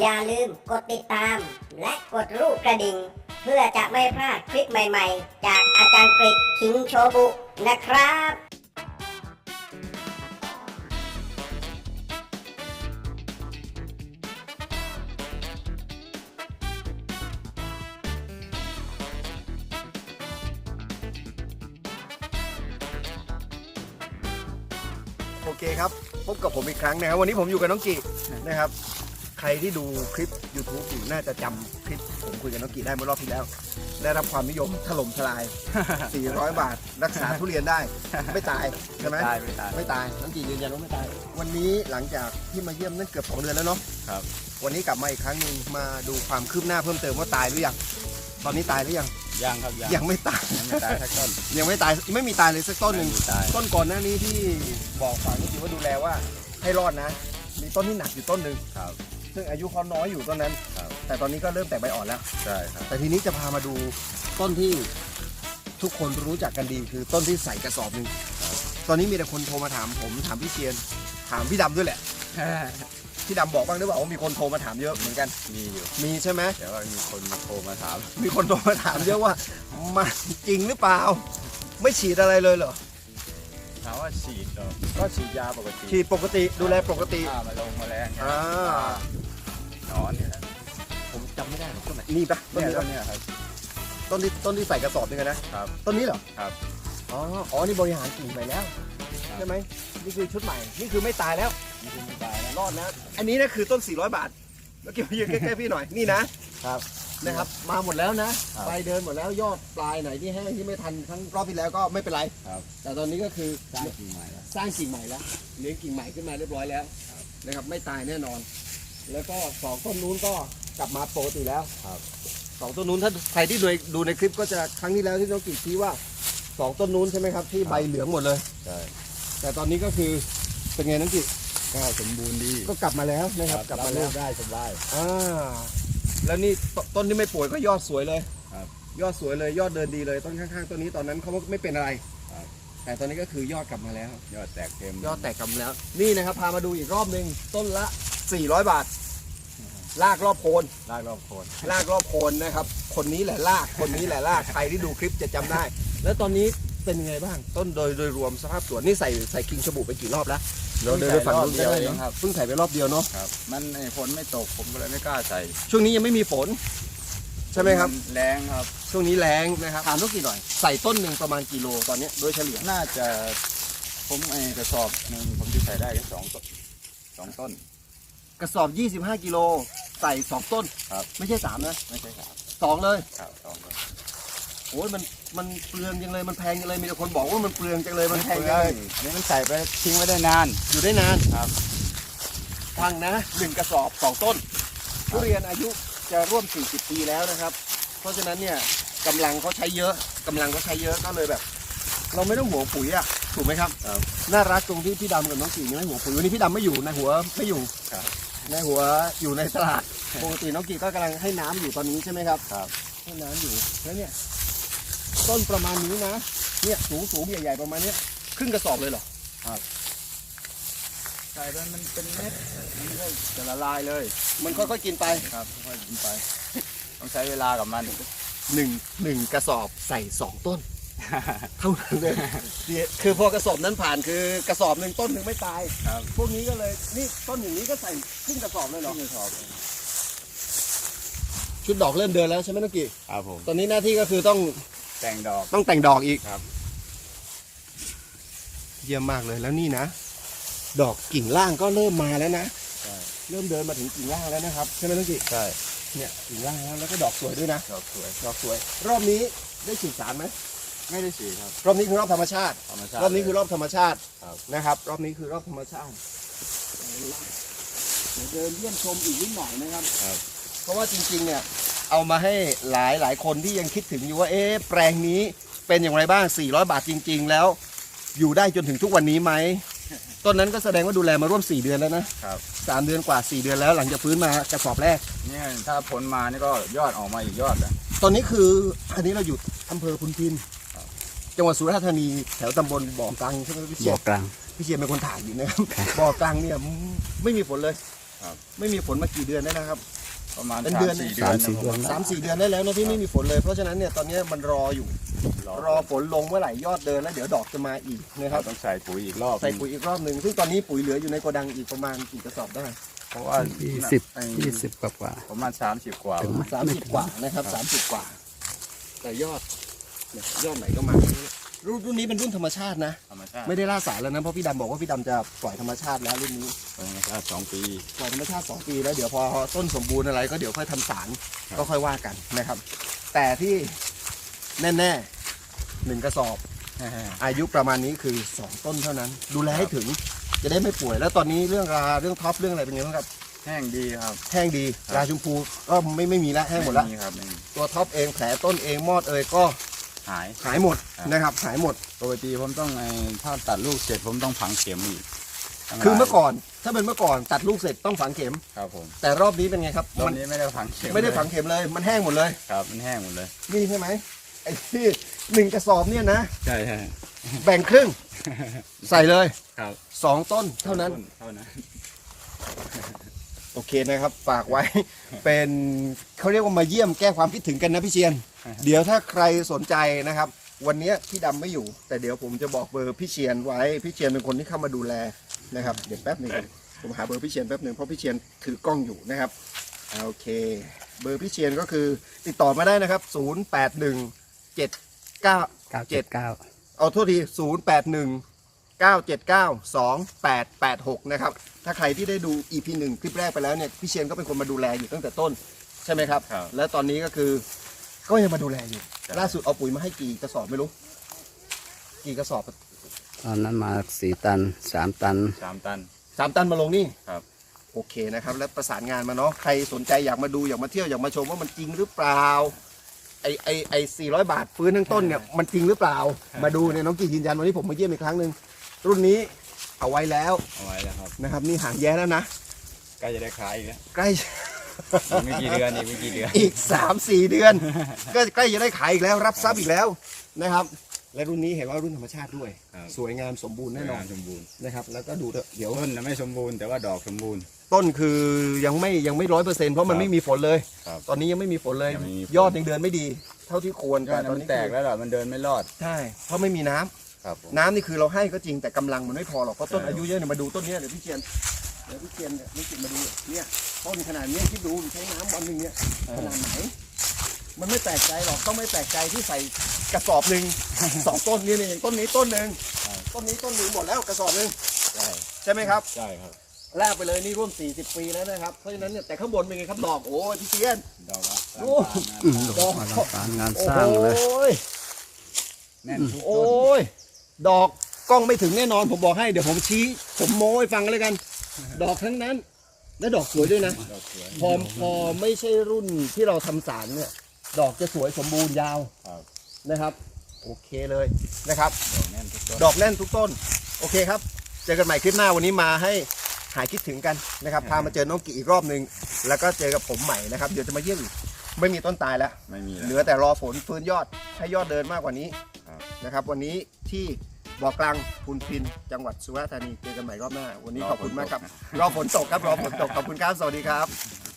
อย่าลืมกดติดตาม และกดรูปกระดิ่ง เพื่อจะไม่พลาดคลิปใหม่ๆ จากอาจารย์กริกคิงโชบุนะครับโอเคครับ พบกับผมอีกครั้งนะครับ วันนี้ผมอยู่กับน้องกีนะครับ ใครที่ดูคลิป YouTube อยู่น่าจะจำคลิปผมคุยกับน้องกีได้เมื่อรอบที่แล้ว ได้รับความนิยมถล่มทลาย 400 บาท รักษาทุเรียนได้ ไม่ตายใช่ไหม ตายไม่ตาย ไม่ตายน้องกียืนยันว่าไม่ตาย วันนี้หลังจากที่มาเยี่ยมนั่นเกือบสองเดือนแล้วเนาะครับ วันนี้กลับมาอีกครั้งหนึงมาดูความคืบหน้าเพิ่มเติมว่าตายหรือยังตอนนี้ตายหรือยังยังครับยังยังไม่ตาย ยังไม่ตายสักต้นยังไม่ตายไม่มีตายเลยสักต้นหนึ่ง ไม่มีตายต้นก่อนหน้านี้ที่บอกฝั่งนี้ว่าดูแลว่าให้รอดนะ มีต้นที่หนักอยู่ต้นหนึ่งครับ ซึ่งอายุเขาน้อยอยู่ต้นนั้น ครับ แต่ตอนนี้ก็เริ่มแตกใบอ่อนแล้ว ใช่ครับ แต่ทีนี้จะพามาดูต้นที่ทุกคนรู้จักกันดีคือต้นที่ใส่กระสอบหนึ่งตอนนี้มีแต่คนโทรมาถามผมถามพี่เชียน ถามพี่ดำด้วยแหละ พี่ดำบอกบ้างหรือเปล่าว่ามีคนโทรมาถามเยอะเหมือนกัน มีอยู่ มีใช่ไหมแต่ว่ามีคนมาโทรมาถาม มีคนโทรมาถามเยอะว่ามันจริงหรือเปล่า ไม่ฉีดอะไรเลยเหรอ ถามว่าฉีดเหรอก็ฉีดยาปกติฉีดปกติดูแลปกติฆ่ามาลงแมลงเนี่ยอ่า หนอนเนี่ยนะผมจำไม่ได้หรอกต้นไหนนี่ปะต้นเนี่ยนี้ต้ปะนเนี่ยครับ ต้นที่ต้นที่ใส่กระสอบนี่กันนะครับต้นนี้เหรอครับอ๋ออ๋อนี่บริหารกิ่งไปแล้วใช่ไหมนี่คือชุดใหม่นี่คือไม่ตายแล้วนี่คือไม่ตายแล้วรอดนะอันนี้นะคือต้น 400 บาทแล้วเก็บไปยืนใกล้ๆพี่หน่อยนี่นะครับ นะครับ มาหมดแล้วนะครับไปเดินหมดแล้วยอดปลายไหนที่แห้งที่ไม่ทันทั้งรอบที่แล้วก็ไม่เป็นไร ครับแต่ตอนนี้ก็คือ สร้างกิ่งใหม่แล้วสร้างกิ่งใหม่แล้วเลี้ยงกิ่งใหม่ขึ้นมาเรียบร้อยแล้วนะครับไม่ตายแน่นอน แล้วก็สองต้นนู้นก็กลับมาปกติแล้วครับสองต้นนู้นถ้าใครที่ดูดูในคลิปก็จะครั้งที่แล้วที่น้องกิจชี้ว่าสองต้นนู้นใช่ไหมครับที่ใบเหลืองหมดเลย ใช่แต่ตอนนี้ก็คือเป็นไงน้องกิจก็สมบูรณ์ดีก็กลับมาแล้วนะครับ กลับมาแล้วลูได้สบายอ่าแล้วนี่ตต้นที่ไม่ป่วยก็ยอดสวยเลยครับยอดสวยเลยยอดเดินดีเลยต้นข้างๆต้นนี้ตอนนั้นเขาไม่เป็นอะไรครับ แต่ตอนนี้ก็คือยอดกลับมาแล้ว ยอดแตกเต็มยอดแตกกำแล้ว นี่นะครับพามาดูอีกรอบหนึ่งต้นละ 400 บาท ลากรอบโคนรากรอบโคนลากรอบโคนนะครับ คนนี้แหละลากคนนี้แหละลากใครที่ดูคลิปจะจำได้ แล้วตอนนี้เป็นยังไงบ้าง ต้นโดยโดยรวมสภาพสวนนี่ใส่ใส่คิงชบุไปกี่รอบแล้วเดี๋ยวเดินไปฝั่งนู้นก็ได้เอเนงอะครับเพิ่งใส่ไปรอบเดียวเนาะครับ มันไอ้ฝนไม่ตกผมก็เลยไม่กล้าใส่ช่วงนี้ยังไม่มีฝน ใช่ไหมครับนแรงครับช่วงนี้แรงนะครับถามลูกกี่หน่อย ใส่ต้นหนึ่งประมาณกี่โลตอนเนี้ยโดยเฉลี่ยน่าจะผมไอ้กระสอบหนึ่งผมจะใส่ได้แค่สองต้นสองต้น กระสอบ 25 กิโลใส่2ต้นครับ ไม่ใช่3นะไม่ใช่ครับ2เลยครับสองต้นโอ้ยมันมันเปลืองจังเลยมันแพงจังเลยมีแต่คนบอกว่ามันเปลืองจังเลยมันแพงเปลืจัองเลยนี่มันใส่ไปทิ้งไว้ได้นาน อยู่ได้นานครับ ฟังนะหนึ่งกระสอบสองต้นทุเรียนอายุ จะร่วม 40 ปีแล้วนะครับ เพราะฉะนั้นเนี่ยกำลังเขาใช้เยอะกำลังเขาใช้เยอะก็เลยแบบ เราไม่ต้องห่วงปุ๋ยอะถูกไหมครับ ครับน่ารักตรงที่พี่ดำกับน้องกีไม่ห่วงปุ๋ยวันนี้พี่ดำไม่อยู่นายหัวไม่อยู่ครับนายหัวอยู่ในตลาดปกติน้องกีก็กำลังให้น้ำอยู่ตอนนี้ใช่ไหมครับ ครับ ให้น้ำอยู่แล้วเนี่ยต้นประมาณนี้นะเนี่ยสูงสูงใหญ่ ๆ ประมาณเนี้ยครึ่งกระสอบเลยเหรอ ใส่ไปมันเป็นเม็ดมันก็จะละลายเลย มันค่อยๆกินไปครับค่อยๆกินไป ต้องใช้เวลากับมันหนึ่งหนึ่งกระสอบใส่สองต้น เท่านั้นเลยเดี๋ยวคือพอกระสอบนั้นผ่านคือกระสอบหนึ่งต้นหนึ่งไม่ตาย ครับพวกนี้ก็เลยนี่ต้นอย่างนี้ก็ใส่ครึ่งกระสอบเลยเหรอ ที่กระสอบชุดดอกเริ่มเดินแล้วใช่ไหมน้องกีครับผมตอนนี้หน้าที่ก็คือต้องแต่งดอก ต้องแต่งดอกอีก ครับ เยี่ยมมากเลยแล้วนี่นะ ดอกกิ่งล่างก็เริ่มมาแล้วนะใช่เริ่มเดินมาถึงกิ่งล่างแล้วนะครับใช่ไหมน้องกีใช่เนี่ยกิ่งล่างแล้วแล้วก็ดอกสวยด้วยนะดอกสวยดอกสวย รอบนี้ได้ฉีดสารไหมไม่ได้สีครับรอบนี้คือรอบธรรมชาติ ธรรมชาติรอบนี้คือรอบธรรมชาติครับนะครับ รอบนี้คือรอบธรรมชาติเดี๋ยวเดินเยี่ยมชมอีกนิดหน่อยนะครับ ครับ เพราะว่าจริงๆเนี่ยเอามาให้หลายหลายคนที่ยังคิดถึงอยู่ว่าเอ๊ะแปลงนี้เป็นอย่างไรบ้าง 400 บาทจริง ๆ แล้ว อยู่ได้จนถึงทุกวันนี้ไหม ต้นนั้นก็แสดงว่าดูแลมาร่วม 4 เดือนแล้วนะครับสามเดือนกว่า 4 เดือนแล้วหลังจากฟื้นมากระสอบแรก เนี่ยถ้าผลมานี่ก็ยอดออกมาอีกยอดอะตอนนี้คืออันนี้เราอยู่อำเภอพุนพินครับจังหวัดสุราษฎร์ธานีแถวตำบลบ่อกลางใช่ไหมพี่เชียรกลาง พี่เชียร์เป็นคนถ่ายอยู่นะครับบ่อกลางเนี่ยไม่มีฝนเลยครับ ไม่มีฝนมากี่เดือนได้นะครับ ประมาณเป็นสาเดืมอนสี่สามเดือนสี่เดือนนะสามสี่เดือนได้แล้วนะที่ไม่มีฝนเลยเพราะฉะนั้นเนี่ยตอนนี้มันรออยู่ผม รอฝนลงเมื่อไหร่ยอดเดินแล้วเดี๋ยวดอกจะมาอีกนะคครัรับบต้องใส่ปุ๋ยอีกรอบใส่ปุ๋ยอีกรอบหนึ่งซึ่งตอนนี้ปุ๋ยเหลืออยู่ในโกดังอีกประมาณกี่กระสอบได้เพราะว่ายี่สิบไอ้ยี่สิบกว่ากว่าประมาณสามสิบกว่า ถึงไหมสามสิบกว่านะครับสามสิบกว่า แต่ยอดเนี่ยยอดไหนก็มารุ่นรุ่นนี้เป็นรุ่นธรรมชาตินะ ธรรมชาติไม่ได้ล่าสารแล้วนะเพราะพี่ดำบอกว่าพี่ดำจะปล่อยธรรมชาติแล้วรุ่นนี้ธรรมชาติสองปี ปล่อยธรรมชาติ2ปีแล้วเดี๋ยวพอต้นสมบูรณ์อะไรก็เดี๋ยวค่อยทำสารครับ ก็ค่อยว่ากันนะครับ แต่ที่แน่ๆ หนึ่งกระสอบอายุประมาณนี้คือ 2 ต้นเท่านั้น ดูแลให้ถึงจะได้ไม่ป่วย แล้วตอนนี้เรื่องราเรื่องท็อปเรื่องอะไรเป็นไงบ้างครับ แห้งดีครับ แห้งดีครับราชมพูก็ไม่ไม่มีแล้วแห้งหมดแล้วไครับไม่มีตัวท็อปเองแผลต้นเองมอดเอยก็หายหายหมดครับนะครับหายหมดปกติผมต้องไอ้ถ้าตัดลูกเสร็จผมต้องฝังเข็มอีกทั้งหลายคือเมื่อก่อนถ้าเป็นเมื่อก่อนตัดลูกเสร็จต้องฝังเข็มครับผมแต่รอบนี้เป็นไงครับตอมันนนี้ไม่ได้ฝังเข็มไม่ได้เลยฝังเข็มเลย มันแห้งหมดเลยครับมันแห้งหมดเลยนี่ใช่ไหม ไอ้ที่หนึ่งกระสอบเนี่ยนะ ใช่ใช่แบ่งครึ่ง ใส่เลยครับสองต้นเท่านั้น เท่านั้น โอเคนะครับ ฝากไว้ เป็นเขาเรียกว่ามาเยี่ยมแก้ความคิดถึงกันนะพี่เชียน เดี๋ยวถ้าใครสนใจนะครับ วันนี้พี่ดำไม่อยู่ แต่เดี๋ยวผมจะบอกเบอร์พี่เชียนไว้ พี่เชียนเป็นคนที่เข้ามาดูแลนะครับ เดี๋ยวแป๊บหนึ่งผมหาเบอร์พี่เชียนแป๊บหนึ่งเพราะพี่เชียนถือกล้องอยู่นะครับอ่าโอเค เบอร์พี่เชียนก็คือติดต่อมาได้นะครับ 0 8 1 7 9เก้าเจ็ดเก้าเอาโทษที0 8 1 9 7 9 2 8 8 6นะครับ ถ้าใครที่ได้ดู EP 1คลิปแรกไปแล้วเนี่ยพี่เชียนก็เป็นคนมาดูแลอยู่ตั้งแต่ต้นใช่ไหมครับ ครับ และตอนนี้ก็คือก็ยังมาดูแลอยู่ใช่ล่าสุดเอาปุ๋ยมาให้กี่กระสอบไม่รู้ กี่กระสอบตอนนั้นมาสี่ตันสามตัน สามตัน สามตันมาลงนี่ ครับ โอเคนะครับ แล้วประสานงานมาเนาะใครสนใจอยากมาดูอยากมาเที่ยวอยากมาชมว่ามันจริงหรือเปล่า ไอไอไอสี่ร้อยบาทฟื้นทั้งต้นเนี่ยมันจริงหรือเปล่า มาดูเนี่ยน้องกียืนยันวันนี้ผมมาเยี่ยมอีกครั้งหนึ่งรุ่นนี้เอาไว้แล้วเอาไว้แล้วครับนะครับ นี่หางแย้แล้วนะใกล้จะได้ขายอีกแล้วใกล้ อีกไม่กี่เดือนอีกไม่กี่เดือน อีกสามสี่เดือน ก็ใกล้จะได้ขายอีกแล้ว รับทรัพย์อีกแล้วนะครับ และรุ่นนี้เห็นว่ารุ่นธรรมชาติด้วย ครับสวยงามสมบูรณ์แน่นอนสมบูรณ์นะครับ แล้วก็ดูเถอะเดี๋ยว ต้นน่ะไม่สมบูรณ์แต่ว่าดอกสมบูรณ์ ต้นคือยังไม่ยังไม่ร้อยเปอร์เซ็นต์เพราะมันครับไม่มีฝนเลย ครับตอนนี้ยังไม่มีฝนเลย ยังไม่มีฝน ยอดยังเดินไม่ดี เท่าที่ควรยอแต่ดตอนมันนี้แตกคือแล้วล่ะมันเดินไม่รอดใช่เพราะไม่มีน้ำครับผม น้ำนี่คือเราให้ก็จริงแต่กำลังมันไม่พอหรอกเพราะต้นใช่ อายุเยอะเนี่ยมาดูต้นเนี้ยเดี๋ยวพี่เชียนเดี๋ยวพี่เชียนเนี่ยนี่จิมาดูเนี่ยต้นขนาดเนี้ยคิดดูมันใช้น้ำวันหนึ่งเนี่ยขนาดไหน มันไม่แปลกใจหรอกต้องไม่แปลกใจที่ใส่กระสอบหนึ่ง สองต้นนี่นี่ต้นนี้ต้นหนึ่งต้นนี้ต้นหนึ่งหมดแล้วกระสอบหนึ่งใช่ใช่ไหมครับใช่ครับลากไปเลยนี่ร่วม 40 ปีแล้วนะครับเพราะฉะนั้นเนี่ยแต่ข้างบนเป็นไงครับดอกโอ้ยพี่เชียน ดอกละโอ้ อืมดอกอลังการงานโอ้สร้างเลยโหแน่นทุกโอ้ต้นยดอกกล้องไม่ถึงแน่นอนผมบอกให้เดี๋ยวผมชี้ ผมโม้ให้ฟังกันเลยกัน ดอกทั้งนั้น และดอกสวยด้วยนะ ดอกสวยพอพอไม่ใช่รุ่นที่เราทำสารเนี่ย ดอกจะสวยสมบูรณ์ยาวครับ นะครับ โอเคเลยนะครับ ดอกแน่นทุกต้น ดอกแน่นทุกต้น โอเคครับ เจอกันใหม่คลิปหน้าวันนี้มาให้หายคิดถึงกันนะครับ พามาเจอน้องกีอีกรอบหนึ่งแล้วก็เจอกับผมใหม่นะครับ เดี๋ยวจะมาเยี่ยมอีกไม่มีต้นตายแล้ว ไม่มีเหแล้วลือแต่รอฝนฟื้นยอดให้ยอดเดินมากกว่านี้ครับ นะครับ วันนี้ที่บ่อกลางพุนพิน จังหวัดสุราษฎร์ธานีเจอกันใหม่รอบหน้า วันนี้ขอบคุณมากครับ รอฝนตกครับ รอฝนตก ขอบคุณครับ สวัสดีครับ